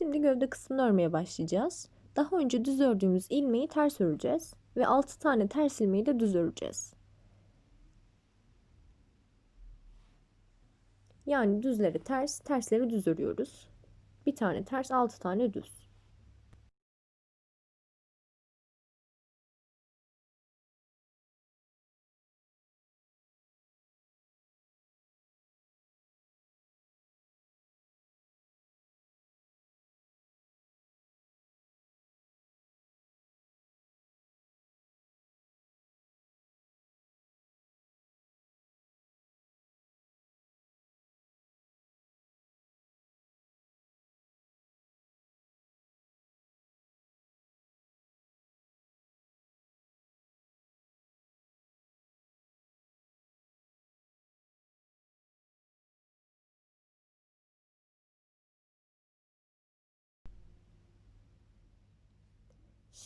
Şimdi gövde kısmını örmeye başlayacağız. Daha önce düz ördüğümüz ilmeği ters öreceğiz ve 6 tane ters ilmeği de düz öreceğiz. Yani düzleri ters, tersleri düz örüyoruz. Bir tane ters, 6 tane düz.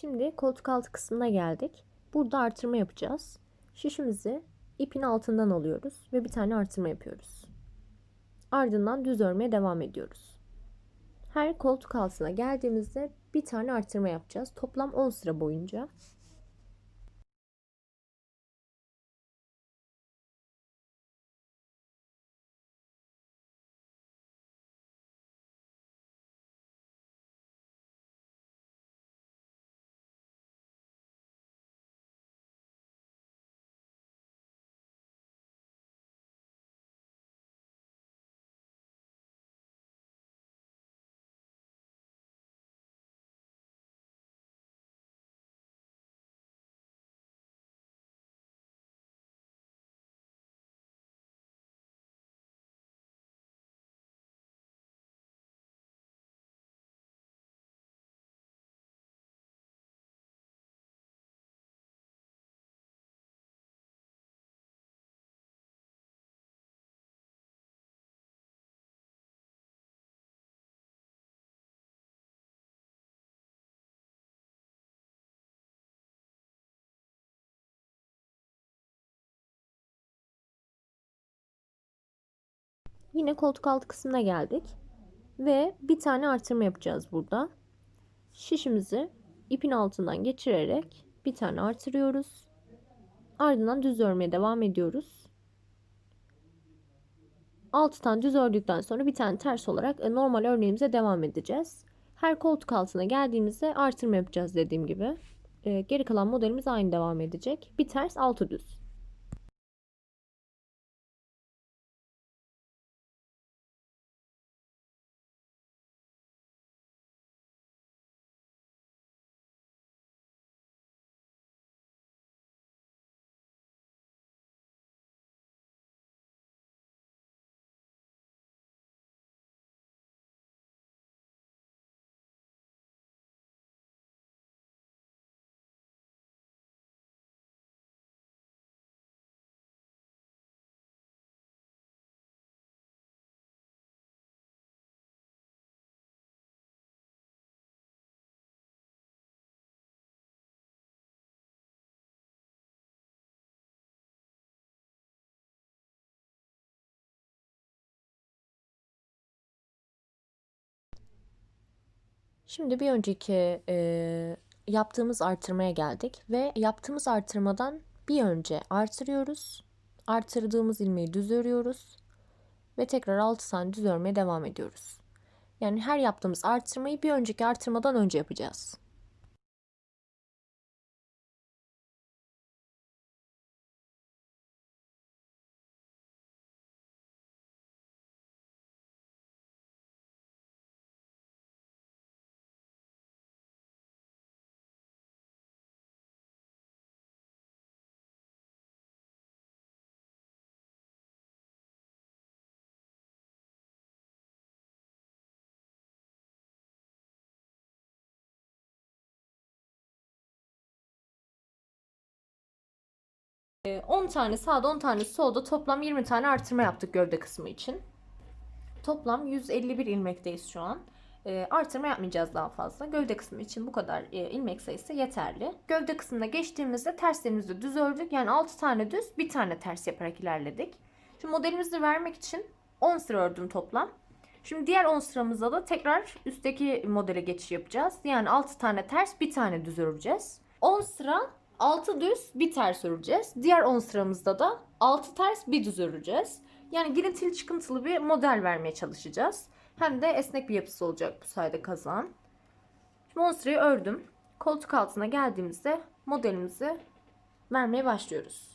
Şimdi koltuk altı kısmına geldik. Burada artırma yapacağız. Şişimizi ipin altından alıyoruz ve bir tane artırma yapıyoruz. Ardından düz örmeye devam ediyoruz. Her koltuk altına geldiğimizde bir tane artırma yapacağız. Toplam 10 sıra boyunca. Yine koltuk altı kısmına geldik. Ve bir tane artırma yapacağız burada. Şişimizi ipin altından geçirerek bir tane artırıyoruz. Ardından düz örmeye devam ediyoruz. 6 tane düz ördükten sonra bir tane ters olarak e, normal örneğimize devam edeceğiz. Her koltuk altına geldiğimizde artırma yapacağız dediğim gibi. E, geri kalan modelimiz aynı devam edecek. Bir ters 6 düz. Şimdi bir önceki e, yaptığımız artırmaya geldik ve yaptığımız artırmadan bir önce artırıyoruz. Artırdığımız ilmeği düz örüyoruz ve tekrar 6 tane düz örmeye devam ediyoruz. Yani her yaptığımız artırmayı bir önceki artırmadan önce yapacağız. 10 tane sağda 10 tane solda toplam 20 tane artırma yaptık gövde kısmı için. Toplam 151 ilmekteyiz şu an. E, artırma yapmayacağız daha fazla. Gövde kısmı için bu kadar e, ilmek sayısı yeterli. Gövde kısmına geçtiğimizde terslerimizi düz ördük. Yani 6 tane düz, bir tane ters yaparak ilerledik. Şu modelimizi vermek için 10 sıra ördüm toplam. Şimdi diğer 10 sıramızda da tekrar üstteki modele geçiş yapacağız. Yani 6 tane ters, bir tane düz öreceğiz. 10 sıra 6 düz, bir ters öreceğiz. Diğer 10 sıramızda da 6 ters, bir düz öreceğiz. Yani girintili çıkıntılı bir model vermeye çalışacağız. Hem de esnek bir yapısı olacak bu sayede kazan. Şimdi 10 sırayı ördüm. Koltuk altına geldiğimizde modelimizi vermeye başlıyoruz.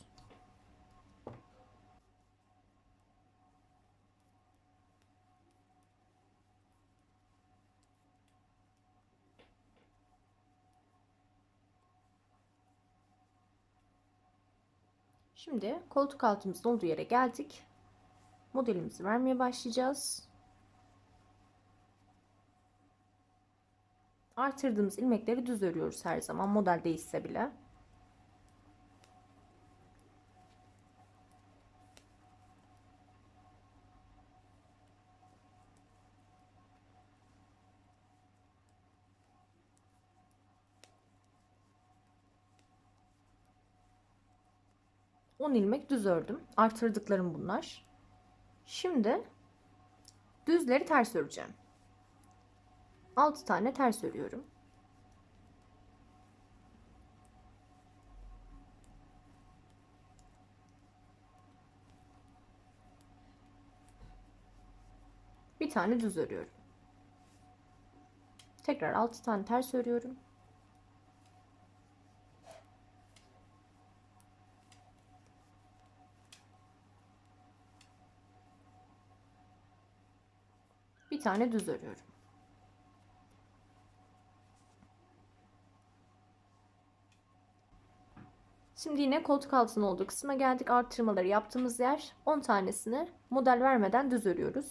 Şimdi koltuk altımızın olduğu yere geldik. Modelimizi vermeye başlayacağız. Artırdığımız ilmekleri düz örüyoruz her zaman model değişse bile. On ilmek düz ördüm. Artırdıklarım bunlar. Şimdi düzleri ters öreceğim. 6 tane ters örüyorum. Bir tane düz örüyorum. Tekrar 6 tane ters örüyorum. Bir tane düz örüyorum. Şimdi yine koltuk altının olduğu kısma geldik. Artırmaları yaptığımız yer 10 tanesini model vermeden düz örüyoruz.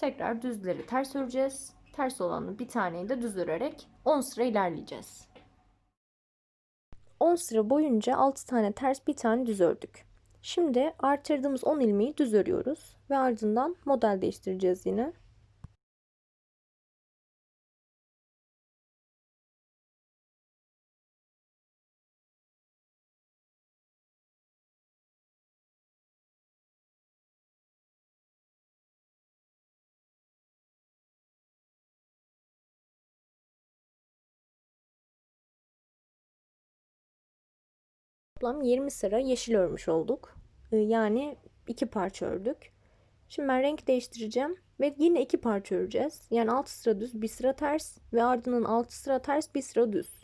Tekrar düzleri ters öreceğiz. Ters olanı bir taneyi de düz örerek 10 sıra ilerleyeceğiz. 10 sıra boyunca 6 tane ters bir tane düz ördük. Şimdi artırdığımız 10 ilmeği düz örüyoruz ve ardından model değiştireceğiz yine. Toplam 20 sıra yeşil örmüş olduk. Ee, yani iki parça ördük. Şimdi ben renk değiştireceğim ve yine iki parça öreceğiz. Yani 6 sıra düz, bir sıra ters ve ardından 6 sıra ters, bir sıra düz.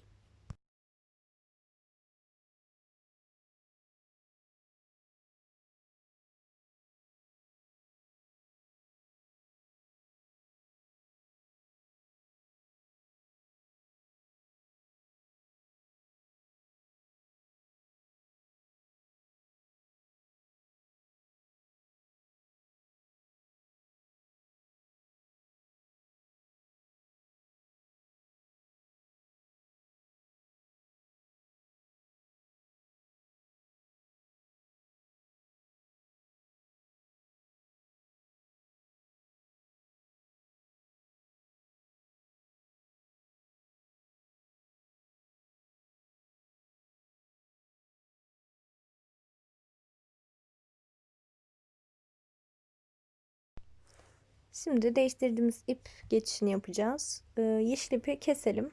Şimdi değiştirdiğimiz ip geçişini yapacağız. Ee, yeşil ipi keselim.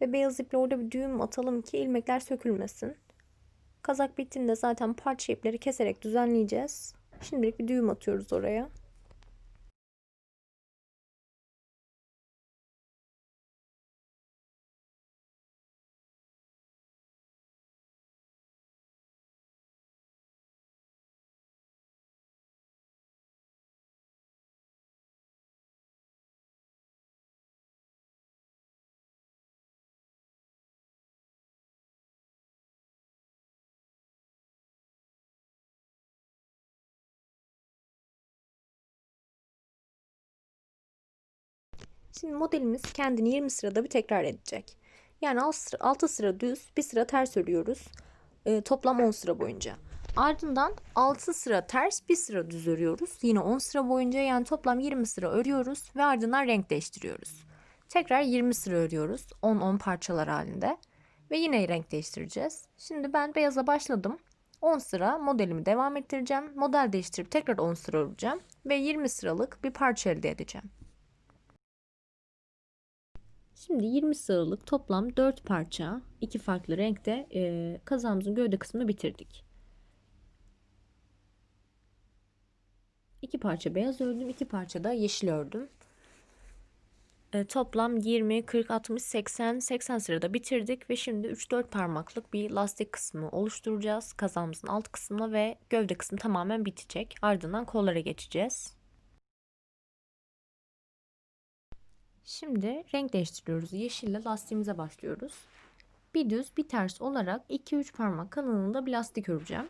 Ve beyaz iple orada bir düğüm atalım ki ilmekler sökülmesin. Kazak bittiğinde zaten parça ipleri keserek düzenleyeceğiz. Şimdilik bir düğüm atıyoruz oraya. Şimdi modelimiz kendini 20 sırada bir tekrar edecek. Yani 6 sıra, 6 sıra düz, bir sıra ters örüyoruz. E, toplam 10 sıra boyunca. Ardından 6 sıra ters, 1 sıra düz örüyoruz. Yine 10 sıra boyunca yani toplam 20 sıra örüyoruz ve ardından renk değiştiriyoruz. Tekrar 20 sıra örüyoruz 10-10 parçalar halinde ve yine renk değiştireceğiz. Şimdi ben beyaza başladım. 10 sıra modelimi devam ettireceğim. Model değiştirip tekrar 10 sıra öreceğim ve 20 sıralık bir parça elde edeceğim. Şimdi 20 sıralık toplam 4 parça, iki farklı renkte e, kazağımızın gövde kısmını bitirdik. İki parça beyaz ördüm, iki parça da yeşil ördüm. E, toplam 20, 40, 60, 80, 80 sırada bitirdik ve şimdi 3-4 parmaklık bir lastik kısmı oluşturacağız. Kazağımızın alt kısmına ve gövde kısmı tamamen bitecek. Ardından kollara geçeceğiz. Şimdi renk değiştiriyoruz. Yeşille lastiğimize başlıyoruz. Bir düz bir ters olarak 2-3 parmak kalınlığında bir lastik öreceğim.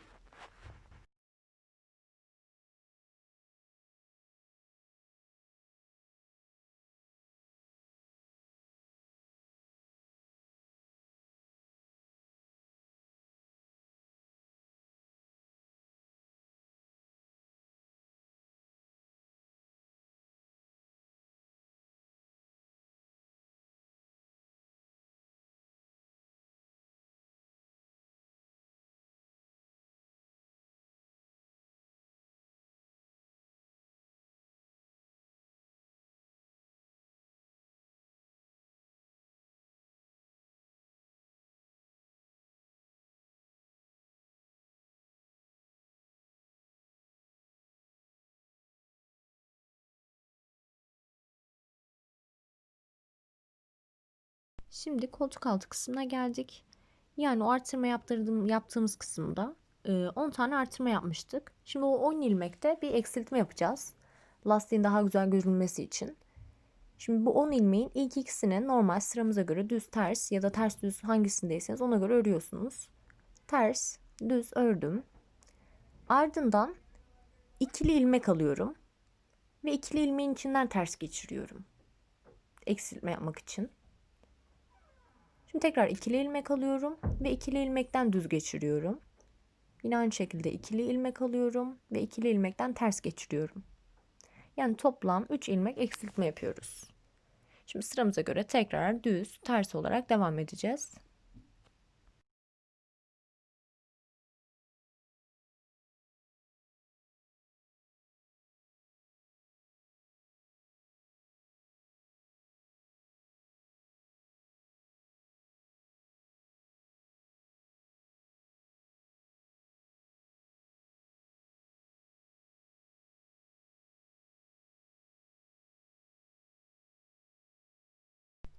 Şimdi koltuk altı kısmına geldik. Yani o artırma yaptırdığım, yaptığımız kısımda 10 tane artırma yapmıştık. Şimdi o 10 ilmekte bir eksiltme yapacağız. Lastiğin daha güzel görünmesi için. Şimdi bu 10 ilmeğin ilk ikisini normal sıramıza göre düz ters ya da ters düz hangisindeyseniz ona göre örüyorsunuz. Ters, düz ördüm. Ardından ikili ilmek alıyorum. Ve ikili ilmeğin içinden ters geçiriyorum. Eksiltme yapmak için. Şimdi tekrar ikili ilmek alıyorum ve ikili ilmekten düz geçiriyorum. Yine aynı şekilde ikili ilmek alıyorum ve ikili ilmekten ters geçiriyorum. Yani toplam 3 ilmek eksiltme yapıyoruz. Şimdi sıramıza göre tekrar düz, ters olarak devam edeceğiz.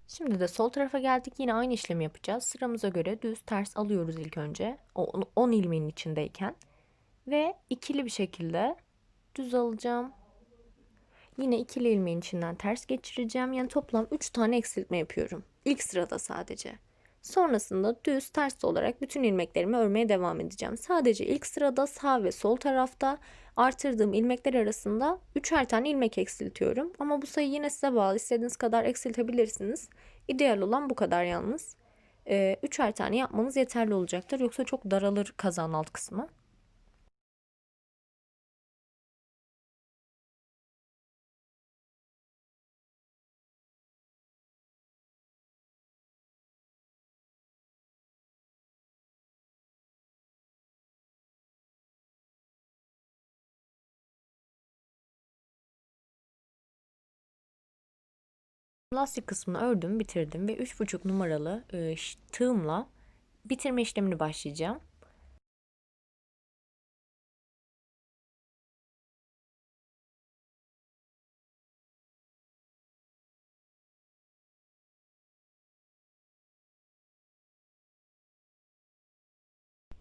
Şimdi de sol tarafa geldik. Yine aynı işlemi yapacağız. Sıramıza göre düz ters alıyoruz ilk önce. O 10 ilmeğin içindeyken. Ve ikili bir şekilde düz alacağım. Yine ikili ilmeğin içinden ters geçireceğim. Yani toplam 3 tane eksiltme yapıyorum. İlk sırada sadece. Sonrasında düz ters olarak bütün ilmeklerimi örmeye devam edeceğim. Sadece ilk sırada sağ ve sol tarafta artırdığım ilmekler arasında üçer tane ilmek eksiltiyorum. Ama bu sayı yine size bağlı. İstediğiniz kadar eksiltebilirsiniz. İdeal olan bu kadar yalnız. Ee, üçer tane yapmanız yeterli olacaktır. Yoksa çok daralır kazan alt kısmı. Lastik kısmını ördüm, bitirdim ve 3,5 numaralı e, tığımla bitirme işlemini başlayacağım.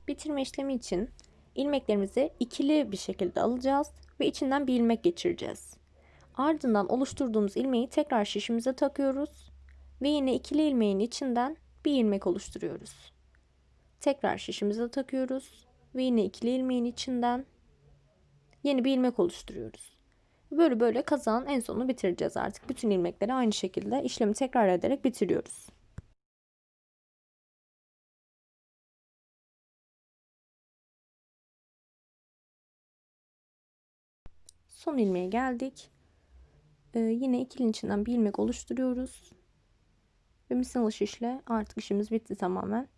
Bitirme işlemi için ilmeklerimizi ikili bir şekilde alacağız ve içinden bir ilmek geçireceğiz. Ardından oluşturduğumuz ilmeği tekrar şişimize takıyoruz ve yine ikili ilmeğin içinden bir ilmek oluşturuyoruz. Tekrar şişimize takıyoruz ve yine ikili ilmeğin içinden yeni bir ilmek oluşturuyoruz. Böyle böyle kazağın en sonunu bitireceğiz artık. Bütün ilmekleri aynı şekilde işlemi tekrar ederek bitiriyoruz. Son ilmeğe geldik. Ee, yine ikilinin içinden bir ilmek oluşturuyoruz. Ve misinalı şişle artık işimiz bitti tamamen.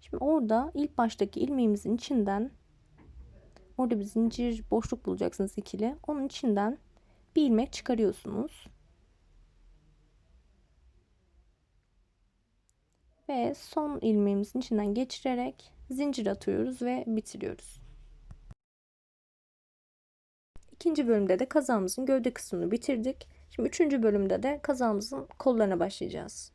Şimdi orada ilk baştaki ilmeğimizin içinden orada bir zincir boşluk bulacaksınız ikili. Onun içinden bir ilmek çıkarıyorsunuz. Ve son ilmeğimizin içinden geçirerek zincir atıyoruz ve bitiriyoruz. İkinci bölümde de kazağımızın gövde kısmını bitirdik. Şimdi üçüncü bölümde de kazağımızın kollarına başlayacağız.